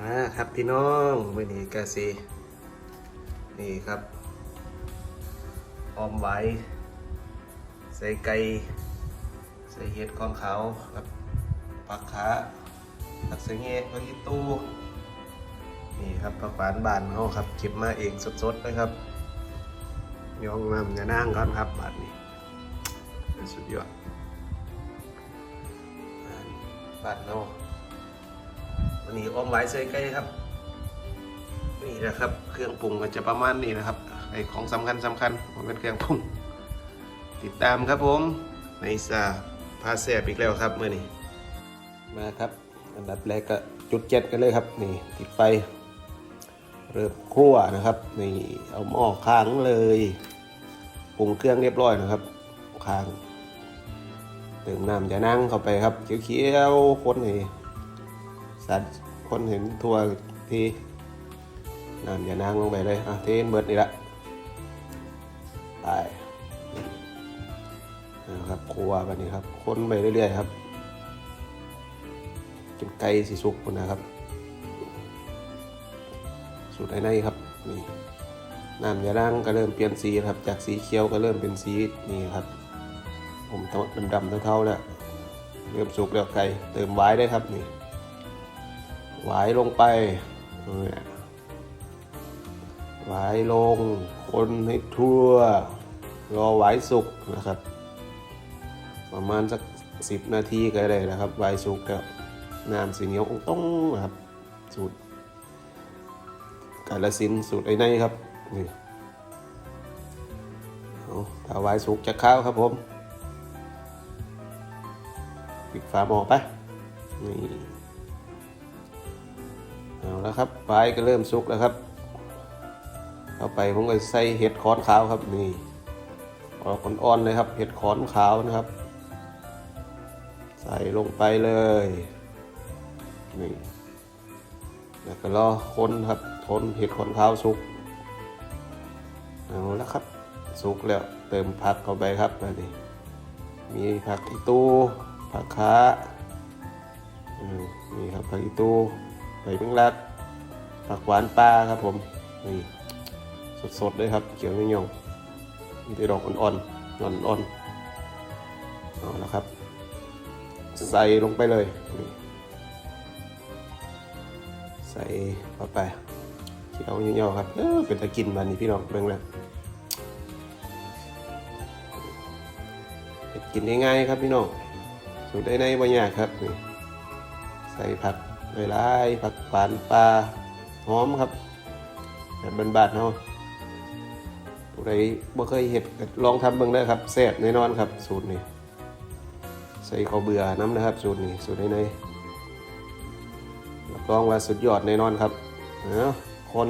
มาครับพี่น้องวันนี้กาซีนี่ครับออมไว้ใส่ไก่ใส่เห็ดของเขาครับผักขาผักเสงเงผักอีตูนี่ครับผักหวานบานเขาครับเก็บมาเองสดๆเลยครับยองนำจะนั่งก่อนครับบาดนี้เป็นสุดยอดบานเขา วันนี้ออมไว้ใส่ไก่ครับ นี่นะครับ เครื่องปรุงก็จะประมาณนี้นะครับ ไอของสำคัญสำคัญมันเป็นเครื่องปรุง ติดตามครับผมในซาพาแซบอีกแล้วครับเมื่อนี้มาครับ อันดับแรกก็จุดเจ็ดกันเลยครับ นี่ติดไฟเริ่มคั่วนะครับ นี่เอาหม้อค้างเลยปรุงเครื่องเรียบร้อยนะครับค้างเติมน้ำจะนั่งเข้าไปครับเขียวๆคนให้ สัตว์คนเห็นทัวทีน้ำอย่านางลงไปเลยอะเทนเบิดนี่ละไปนะครับครัวแบบนี้ครับคนไปเรื่อยๆครับจนไก่สีสุกนะครับสูตรไอ้ในครับนี่น้ำยาล้างก็เริ่มเปลี่ยนสีครับ จากสีเขียวก็เริ่มเป็นสีนี่ครับ ผมดำๆเท่าๆแล้วเริ่มสุกแล้วไก่เติมไว้ได้ครับนี่ หวลงไปเนี่ยหวลง คนให้ทั่ว รอไหวสุกนะครับ ประมาณสักสิบนาทีก็ได้นะครับไหวสุกแล้วน้ำสีเหนียวต้องนะครับ สูตรกาลสินสูตรไอ้ในครับนี่เอาถ้าไหวสุกจะข้าวครับผมปิดฝาหม้อไปนี่ เอาแล้วครับปลายก็เริ่มสุกแล้วครับเข้าไปผมก็ใส่เห็ดขอนขาวครับนี่ออกอ่อนๆเลยครับ เห็ดขอนขาวนะครับ ใส่ลงไปเลยนี่แล้วก็รอคนครับทนเห็ดขอนขาวสุกเอาแล้วครับสุกแล้วเติมผักเข้าไปครับนี่มีผักอีตูผักขาอืมนี่ครับผักอีตู ใส่เพิ่งรัดผักหวานปลาครับผมนี่สดๆเลยครับ เขียวไม่ยงมีแต่ดอกอ่อนๆอ่อนๆเอาละครับ ใส่ลงไปเลยนี่ใส่เข้าไปเขียวเงี้ยวๆครับเออเป็นตะกินมันนี่พี่น้องเบิ่งแล้วกินง่ายๆครับพี่น้องสูตรได้ในบางอย่างครับนี่ใส่ผัก หลายๆผักหวานปลาหอมครับแบบบานๆเนาะผู้ใดบ่เคยเห็ดลองทำเบิ่งได้ครับแซ่บแน่นอนครับ สูตรนี้ใส่ข้าวเบื่อน้ำนะครับ สูตรนี้สูตรในๆรับรองว่าสุดยอดแน่นอนครับเอาคน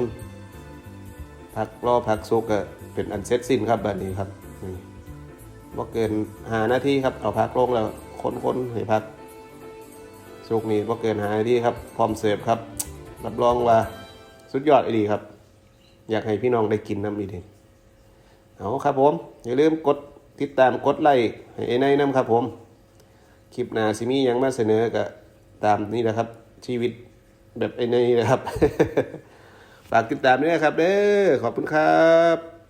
ผักรอผักสุกก็เป็นอันเสร็จสิ้นครับแบบนี้ครับนี่บ่เกินหานาทีครับเอาผักลงแล้วคนๆให้ผัก สุกนี้พอเกินหายที่ครับ พร้อมเสิร์ฟครับ รับรองว่าสุดยอดอีดีครับ อยากให้พี่น้องได้กินน้ำอีดีเอาครับผม อย่าลืมกดติดตามกดไลค์ให้ไอ้ในน้ำครับผม คลิปหน้าซิมียังมาเสนอก็ตามนี้แหละครับ ชีวิตแบบไอ้ในนะครับ ฝากติดตามด้วยนะครับเด้อขอบคุณครับ